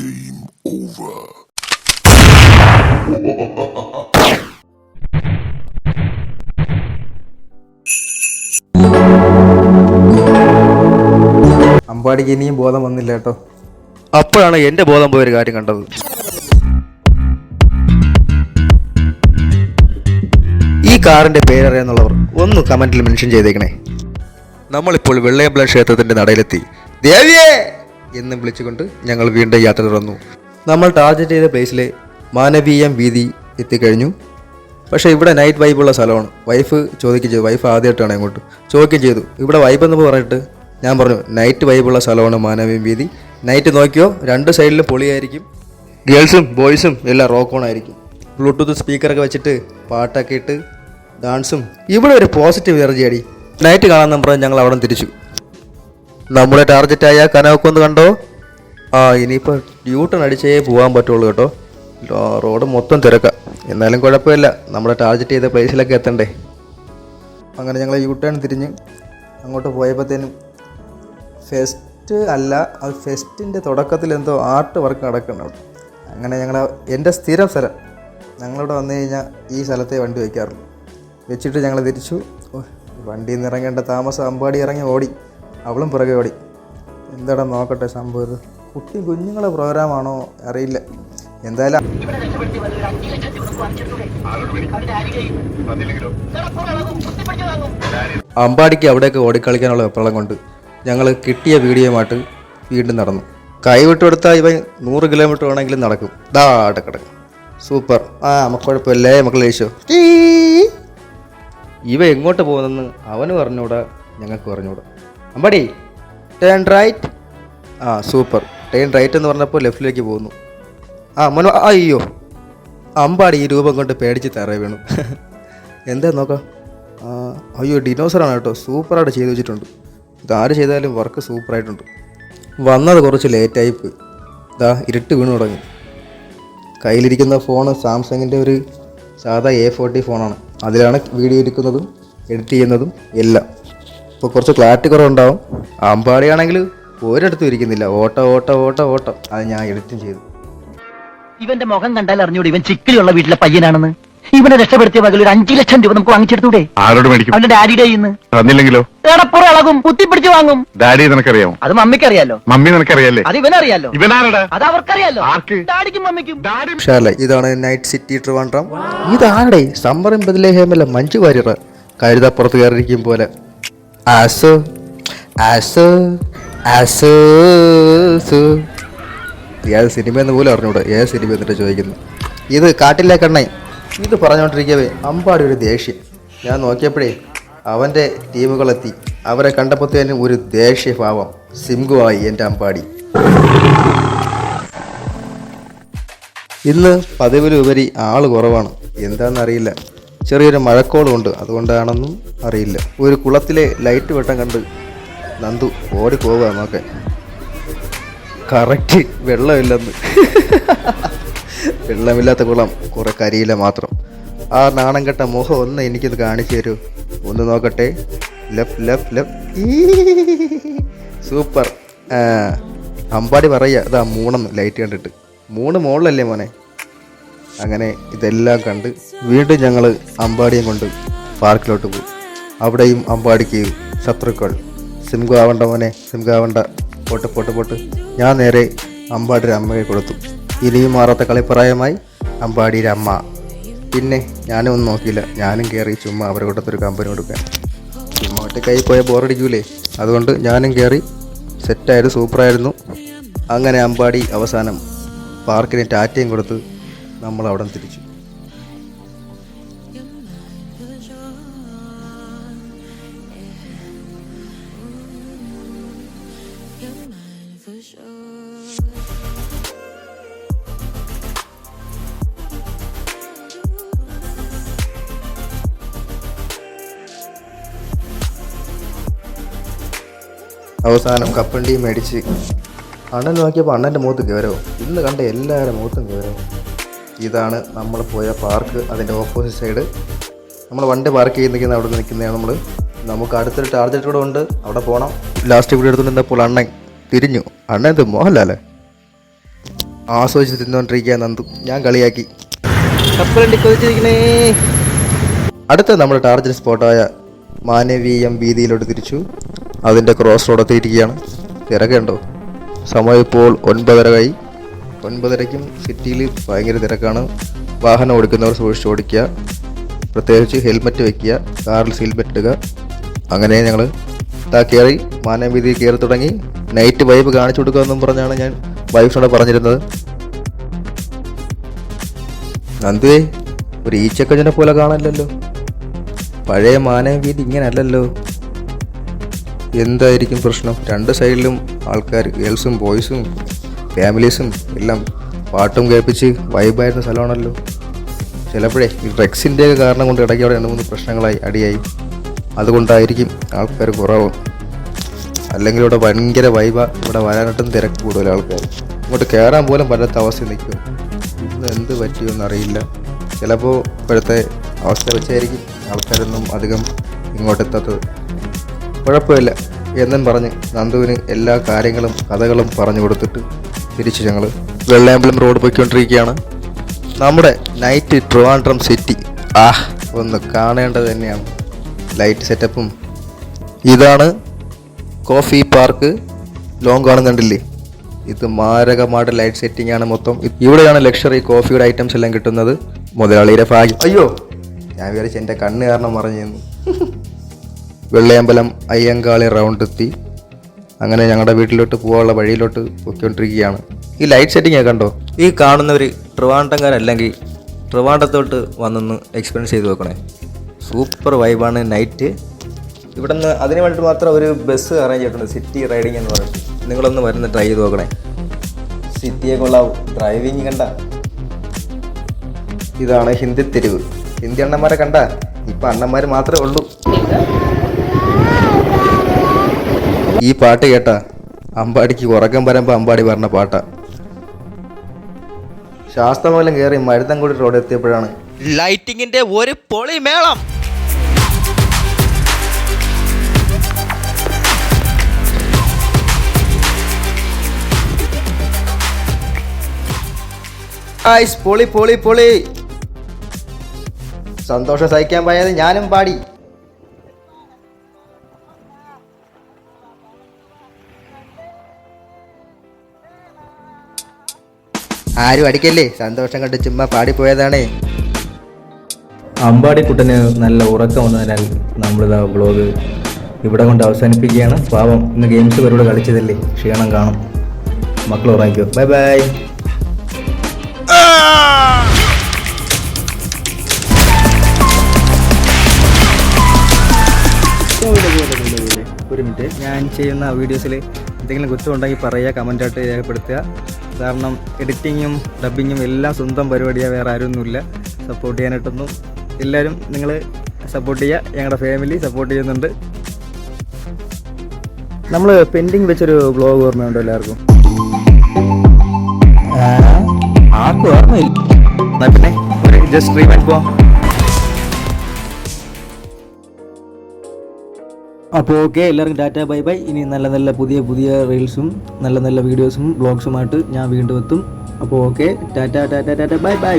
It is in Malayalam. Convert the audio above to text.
Game over. അമ്പാടിക്ക് ഇനിയും ബോധം വന്നില്ല കേട്ടോ. അപ്പോഴാണ് എന്റെ ബോധം പോയൊരു കാര്യം കണ്ടത്. ഈ കാറിന്റെ പേരറിയാന്നുള്ളവർ ഒന്ന് കമന്റിൽ മെൻഷൻ ചെയ്തേക്കണേ. നമ്മളിപ്പോൾ വെള്ളയമ്പല ക്ഷേത്രത്തിന്റെ നടയിലെത്തി. ദേവിയേ! എന്ന് വിളിച്ചുകൊണ്ട് ഞങ്ങൾ വീണ്ടും യാത്ര തുടർന്നു നമ്മൾ ടാർഗറ്റ് ചെയ്ത പ്ലേസിലെ മാനവീയം വീതി എത്തിക്കഴിഞ്ഞു. പക്ഷേ ഇവിടെ നൈറ്റ് വൈബുള്ള സ്ഥലമാണ്. വൈഫ് ചോദിക്കുകയും ചെയ്തു. വൈഫ് ആദ്യമായിട്ടാണ് അങ്ങോട്ട്. ചോദിക്കുകയും ചെയ്തു. ഇവിടെ വൈബ് എന്ന് പറഞ്ഞിട്ട് ഞാൻ പറഞ്ഞു നൈറ്റ് വൈബുള്ള സ്ഥലമാണ് മാനവീയം വീതി. നൈറ്റ് നോക്കിയോ രണ്ട് സൈഡിലും പൊളിയായിരിക്കും. ഗേൾസും ബോയ്സും എല്ലാം റോക്ക് ഓൺ ആയിരിക്കും. ബ്ലൂടൂത്ത് സ്പീക്കറൊക്കെ വെച്ചിട്ട് പാട്ടൊക്കെ ഇട്ട് ഡാൻസും ഇവിടെ ഒരു പോസിറ്റീവ് എനർജി അടി നൈറ്റ് കാണാൻ പറഞ്ഞ് ഞങ്ങൾ അവിടെ തിരിച്ചു. നമ്മുടെ ടാർഗറ്റായ കനവക്കൊന്ന് കണ്ടോ? ആ ഇനിയിപ്പോൾ ഡ്യൂട്ടൺ അടിച്ചേ പോകാൻ പറ്റുള്ളൂ കേട്ടോ. റോഡ് മൊത്തം തിരക്കാം. എന്നാലും കുഴപ്പമില്ല. നമ്മുടെ ടാർഗറ്റ് ചെയ്ത പ്ലേസിലൊക്കെ എത്തണ്ടേ? അങ്ങനെ ഞങ്ങൾ യു ടേൺ തിരിഞ്ഞ് അങ്ങോട്ട് പോയപ്പോഴത്തേനും ഫെസ്റ്റ് അല്ല അത് ഫെസ്റ്റിന്റെ തുടക്കത്തിൽ എന്തോ ആർട്ട് വർക്ക് നടക്കുന്നുണ്ട്. അങ്ങനെ ഞങ്ങൾ എന്റെ സ്ഥിരം സ്ഥലം ഞങ്ങളിവിടെ വന്നു കഴിഞ്ഞാൽ ഈ സ്ഥലത്തെ വണ്ടി വയ്ക്കാറുള്ളൂ. വെച്ചിട്ട് ഞങ്ങൾ തിരിച്ചു. വണ്ടിയിൽ നിന്ന് ഇറങ്ങേണ്ട താമസം അമ്പാടി ഇറങ്ങി ഓടി. അവളും പുറകെ ഓടി. എന്താടാ നോക്കട്ടെ സംഭവം ഇത്? കുട്ടി കുഞ്ഞുങ്ങളെ പ്രോഗ്രാമാണോ അറിയില്ല. എന്തായാലും അമ്പാടിക്ക് അവിടെയൊക്കെ ഓടിക്കളിക്കാനുള്ള വെപ്രളം കൊണ്ട് ഞങ്ങൾ കിട്ടിയ വീഡിയോയുമായിട്ട് വീണ്ടും നടന്നു. കൈവിട്ട് കൊടുത്താൽ ഇവൻ നൂറ് കിലോമീറ്റർ വേണമെങ്കിലും നടക്കും. ദാട്ട കിടക്കും സൂപ്പർ. ആ നമുക്ക് കുഴപ്പമില്ലേ മക്കളെ യേശു ഇവ എങ്ങോട്ട് പോകുന്നെന്ന് അവന് പറഞ്ഞൂടാ ഞങ്ങൾക്ക് പറഞ്ഞൂടാ അമ്പാടി. ടേൺ റൈറ്റ് ആ സൂപ്പർ ടേൺ റൈറ്റ് എന്ന് പറഞ്ഞപ്പോൾ ലെഫ്റ്റിലേക്ക് പോകുന്നു. ആ മനു അയ്യോ. അമ്പാടി ഈ രൂപം കൊണ്ട് പേടിച്ച് തറ വീണു. എന്താ നോക്കാം? അയ്യോ ഡിനോസറാണ് കേട്ടോ. സൂപ്പറായിട്ട് ചെയ്തു വെച്ചിട്ടുണ്ട്. ഇതാര് ചെയ്താലും വർക്ക് സൂപ്പറായിട്ടുണ്ട് വന്നത് കുറച്ച് ലേറ്റായി പോയി. ഇതാ ഇരുട്ട് വീണു തുടങ്ങി. കയ്യിലിരിക്കുന്ന ഫോണ് സാംസങ്ങിന്റെ ഒരു സാധാ എ ഫോർട്ടി ഫോണാണ് അതിലാണ് വീഡിയോ എടുക്കുന്നതും എഡിറ്റ് ചെയ്യുന്നതും എല്ലാം. ഇപ്പോൾ കുറച്ച് ക്ലാരിറ്റി കുറവുണ്ടാവും. അമ്പാടിയാണെങ്കിൽ ഒരിടത്തും ഇരിക്കുന്നില്ല. ഓട്ടം ഓട്ടം ഓട്ടം ഓട്ടം. അത് ഞാൻ എഡിറ്റും ചെയ്തു. ഇവന്റെ മുഖം കണ്ടാൽ അറിഞ്ഞൂടെ ഇവൻ ചിക്കിലുള്ള വീട്ടിലെ പയ്യനാണെന്ന്? ഇവനെ രക്ഷപ്പെടുത്തിയ പകൽ ഒരു അഞ്ചു ലക്ഷം രൂപ നമുക്ക് വാങ്ങിച്ചെടുത്തൂടെ? ആരോട് മേടിക്കും? അവന്റെ ഡാഡിയുടെ ഇന്ന് തന്നില്ലെങ്കിലോ? എടപ്പുറ ഇളകും. കുത്തിപ്പിടിച്ച് വാങ്ങും. ഡാഡി നിനക്കറിയാമോ? അത് മമ്മിക്ക് അറിയാലോ. മമ്മി നിനക്കറിയാലേ അത് ഇവനറിയാലോ. ഇവനാരടാ? അത് അവർക്കറിയാലോ. ആർക്ക്? ഡാഡിക്കും മമ്മിക്കും. ഡാഡി ഇതാണ് നൈറ്റ് സിറ്റി ട്രിവാൻഡ്രം. ഇതാരുടെ സമ്മറും ബദലേഹമല്ല മഞ്ജു വാര്യർ. കരുതപ്പുറത്ത് കയറിയിരിക്കും പോലെ. ആസ് ആസു ആസു സിനിമ എന്ന് പോലും അറിഞ്ഞൂടെ. ഏത് സിനിമ എന്നിട്ട് ചോദിക്കുന്നു ഇത് കാട്ടിലെ കണ്ണൈ ഇത് പറഞ്ഞുകൊണ്ടിരിക്കവേ അമ്പാടി ഒരു ദേഷ്യം. ഞാൻ നോക്കിയപ്പോഴേ അവന്റെ ടീമുകളെത്തി. അവരെ കണ്ടപ്പോഴത്തേനും ഒരു ദേഷ്യഭാവം സിംഗുവായി എന്റെ അമ്പാടി. ഇന്ന് പതിവിലുപരി ആൾ കുറവാണ്. എന്താണെന്നറിയില്ല. ചെറിയൊരു മഴക്കോളുണ്ട്. അതുകൊണ്ടാണെന്നും അറിയില്ല. ഒരു കുളത്തിലെ ലൈറ്റ് വെട്ടം കണ്ട് നന്ദു ഓടി പോവുക നോക്കെ. കറക്റ്റ് വെള്ളമില്ലെന്ന്. വെള്ളമില്ലാത്ത കുളം കുറെ കരിയില മാത്രം. ആ നാണം കെട്ട മുഖം ഒന്ന് എനിക്കൊന്ന് കാണിച്ചു തരൂ. ഒന്ന് നോക്കട്ടെ. Left left left super. Ambadi പറയുക ഇതാ മൂണെന്ന് ലൈറ്റ് കണ്ടിട്ട്. മൂന്ന് മുകളിലല്ലേ മോനെ? അങ്ങനെ ഇതെല്ലാം കണ്ട് വീണ്ടും ഞങ്ങൾ അമ്പാടിയും കൊണ്ട് പാർക്കിലോട്ട് പോയി. അവിടെയും അമ്പാടിക്ക് ശത്രുക്കൾ. സിംഗാവണ്ട മോനെ സിംഗാവണ്ട പോട്ട് പോട്ട് പോട്ട് ഞാൻ നേരെ അമ്പാടിയുടെ അമ്മയെ കൊടുത്തു. ഇനിയും മാറാത്ത കളിപ്രായമായി അമ്പാടിയുടെ അമ്മ. പിന്നെ ഞാനും ഒന്നും നോക്കിയില്ല. ഞാനും കയറി ചുമ്മാ അവരെ കൂട്ടത്തൊരു കമ്പനി കൊടുക്കാൻ. ചുമ്മാ ഒറ്റക്കായി പോയാൽ ബോറടിക്കൂലേ? അതുകൊണ്ട് ഞാനും കയറി സെറ്റായിരുന്നു സൂപ്പറായിരുന്നു അങ്ങനെ അമ്പാടി അവസാനം പാർക്കിന് ടാറ്റയും കൊടുത്ത് നമ്മൾ അവിടെ തിരിച്ചു. അവസാനം കപ്പണ്ടിയും മേടിച്ച് അണ്ണൻ നോക്കിയപ്പോൾ അണ്ണന്റെ മുഖത്ത് കയറോ ഇന്ന് കണ്ട എല്ലാവരുടെ മുഖത്തും ഗൗരവം. ഇതാണ് നമ്മൾ പോയ പാർക്ക് അതിന്റെ ഓപ്പോസിറ്റ് സൈഡ് നമ്മൾ വണ്ടി പാർക്ക് ചെയ്ത് നിൽക്കുന്ന അവിടെ നിൽക്കുന്നതാണ് നമ്മൾ. നമുക്ക് അടുത്തൊരു ടാർജറ്റ് കൂടെ ഉണ്ട്. അവിടെ പോകണം ലാസ്റ്റ് ഇവിടെ എടുത്തുകൊണ്ട് നിന്നപ്പോൾ അണ്ണൻ തിരിഞ്ഞു. അണ്ണൻ എന്ത് മോഹൻലാലേ ആസ്വദിച്ച് തിന്നുകൊണ്ടിരിക്കുക നന്ദു. ഞാൻ കളിയാക്കി. കപ്പലണ്ടി കൊതിച്ചിരിക്കണേ. അടുത്ത നമ്മുടെ ടാർജറ്റ് സ്പോട്ടായ മാനവീയം വീതിയിലോട്ട് തിരിച്ചു. അതിന്റെ ക്രോസ് റോഡ് എത്തിയിരിക്കുകയാണ്. തിരക്കുണ്ടോ? സമയം ഇപ്പോൾ ഒൻപതരയായി ഒൻപതരയ്ക്കും സിറ്റിയിൽ ഭയങ്കര തിരക്കാണ്. വാഹനം ഓടിക്കുന്നവർ സൂക്ഷിച്ച് ഓടിക്കുക. പ്രത്യേകിച്ച് ഹെൽമെറ്റ് വെക്കുക കാറിൽ സീൽമെറ്റ് ഇടുക. അങ്ങനെ ഞങ്ങൾ താ കയറി മാനവീതി കയറി തുടങ്ങി. നൈറ്റ് വൈബ് കാണിച്ചു കൊടുക്കുക എന്നും പറഞ്ഞാണ് ഞാൻ വൈഫിനോട് പറഞ്ഞിരുന്നത്. നന്ദുവേ ഒരു ഈച്ചക്കഞ്ഞിനെ പോലെ കാണല്ലോ പഴയ മാനവീതി ഇങ്ങനെ അല്ലല്ലോ എന്തായിരിക്കും പ്രശ്നം? രണ്ട് സൈഡിലും ആൾക്കാർ ഗേൾസും ബോയ്സും ഫാമിലീസും എല്ലാം പാട്ടും കേൾപ്പിച്ച് വൈബായിരുന്ന സ്ഥലമാണല്ലോ. ചിലപ്പോഴേ ഈ ഡ്രഗ്സിന്റെ കാരണം കൊണ്ട് ഇടയ്ക്ക് അവിടെ രണ്ട് മൂന്ന് പ്രശ്നങ്ങളായി അടിയായി. അതുകൊണ്ടായിരിക്കും ആൾക്കാർ കുറവ്. അല്ലെങ്കിൽ ഇവിടെ ഭയങ്കര വൈബ ഇവിടെ വരാനായിട്ടും തിരക്ക് കൂടുതൽ ആൾക്കാർ ഇങ്ങോട്ട് കയറാൻ പോലും പറ്റാത്ത അവസ്ഥ നിൽക്കും ഇന്ന് എന്ത് പറ്റിയൊന്നും അറിയില്ല. ചിലപ്പോൾ ഇപ്പോഴത്തെ അവസ്ഥ വെച്ചായിരിക്കും ആൾക്കാരൊന്നും അധികം ഇങ്ങോട്ടെത്താത്തത്. കുഴപ്പമില്ല. എന്നും പറഞ്ഞ് നന്ദുവിന് എല്ലാ കാര്യങ്ങളും കഥകളും പറഞ്ഞു കൊടുത്തിട്ട് തിരിച്ച് ഞങ്ങൾ വെള്ളയമ്പലം റോഡ് പോയിക്കൊണ്ടിരിക്കുകയാണ്. നമ്മുടെ നൈറ്റ് ട്രിവാൻഡ്രം സിറ്റി ആ ഒന്ന് കാണേണ്ടത് തന്നെയാണ്. ലൈറ്റ് സെറ്റപ്പും ഇതാണ് കോഫി പാർക്ക് ലോങ് കാണുന്നുണ്ടല്ലേ ഇത് മാരകമായിട്ട് ലൈറ്റ് സെറ്റിംഗ് ആണ് മൊത്തം. ഇവിടെയാണ് ലക്ഷറി കോഫിയുടെ ഐറ്റംസ് എല്ലാം കിട്ടുന്നത്. മുതലാളിയുടെ ഭാഗ്യം. അയ്യോ ഞാൻ വിചാരിച്ചു എന്റെ കണ്ണ് കാരണം മറിഞ്ഞു വെള്ളയമ്പലം അയ്യങ്കാളി റൗണ്ട് എത്തി. അങ്ങനെ ഞങ്ങളുടെ വീട്ടിലോട്ട് പോകാനുള്ള വഴിയിലോട്ട് പൊയ്ക്കൊണ്ടിരിക്കുകയാണ്. ഈ ലൈറ്റ് സെറ്റിംഗ് കണ്ടോ? ഈ കാണുന്നവർ ട്രിവാണ്ടംകാരല്ലെങ്കിൽ ട്രിവാണ്ടത്തോട്ട് വന്നൊന്ന് എക്സ്പീരിയൻസ് ചെയ്ത് നോക്കണേ. സൂപ്പർ വൈബാണ് നൈറ്റ് ഇവിടെ നിന്ന് അതിന് വേണ്ടിയിട്ട് മാത്രം ഒരു ബസ് അറേഞ്ച് ചെയ്തിട്ടുണ്ട്. സിറ്റി റൈഡിങ് എന്ന് പറയുന്നത് നിങ്ങളൊന്ന് വരുന്ന ട്രൈ ചെയ്ത് നോക്കണേ. സിറ്റിയെ കൊള്ളാവും ഡ്രൈവിങ് കണ്ട. ഇതാണ് ഹിന്ദി തെരുവ്. ഹിന്ദി അണ്ണന്മാരെ കണ്ട. ഇപ്പം അണ്ണന്മാർ മാത്രമേ ഉള്ളൂ. ഈ പാട്ട് കേട്ടാ അമ്പാടിക്ക് ഉറക്കം വരുമ്പോൾ അമ്പാടി പറഞ്ഞ പാട്ടാ. ശാസ്ത്രമൂലം കയറി മരുതൻകുടി റോഡ് എത്തിയപ്പോഴാണ്. ലൈറ്റിങ്ങിന്റെ ഒരു പൊളി മേളം. പൊളി പൊളി പൊളി. സന്തോഷം സഹിക്കാൻ പോയത് ഞാനും പാടി. ആരും അടിക്കല്ലേ? സന്തോഷം കണ്ട് ചുമ്മാ പാടിപ്പോയതാണേ. അമ്പാടിക്കുട്ടന് നല്ല ഉറക്കം വന്നതിനാൽ നമ്മളിതാ വ്ളോഗ് ഇവിടെ കൊണ്ട് അവസാനിപ്പിക്കുകയാണ്. പാവം ഇന്ന് ഗെയിംസ് ഇവരോട് കളിച്ചതല്ലേ? ക്ഷീണം കാണും. മക്കൾ ഉറങ്ങിക്കോ. ബൈ ബൈ ഒരു മിനിറ്റ്. ഞാൻ ചെയ്യുന്ന വീഡിയോസിൽ എന്തെങ്കിലും കുറ്റമുണ്ടെങ്കിൽ പറയുക കമന്റായിട്ട് രേഖപ്പെടുത്തുക. കാരണം എഡിറ്റിങ്ങും ഡബിങ്ങും എല്ലാം സ്വന്തം പരിപാടിയാണ് വേറെ ആരൊന്നുമില്ല. സപ്പോർട്ട് ചെയ്യാനായിട്ടൊന്നും എല്ലാവരും നിങ്ങൾ സപ്പോർട്ട് ചെയ്യുക. ഞങ്ങളുടെ ഫാമിലി സപ്പോർട്ട് ചെയ്യുന്നുണ്ട്. നമ്മൾ പെൻഡിങ് വെച്ചൊരു ബ്ലോഗ് ഓർമ്മയുണ്ടോ എല്ലാവർക്കും? ആർക്കും ഓർമ്മയില്ല. പിന്നെ ഒരു ജസ്റ്റ് റീവൈൻഡ് പോവാം. അപ്പോൾ ഓക്കെ എല്ലാവർക്കും ടാറ്റ ബൈ ബൈ. ഇനി നല്ല നല്ല പുതിയ പുതിയ റീൽസും നല്ല നല്ല വീഡിയോസും ബ്ലോഗ്സുമായിട്ട് ഞാൻ വീണ്ടും എത്തും. അപ്പോൾ okay tata tata tata bye bye.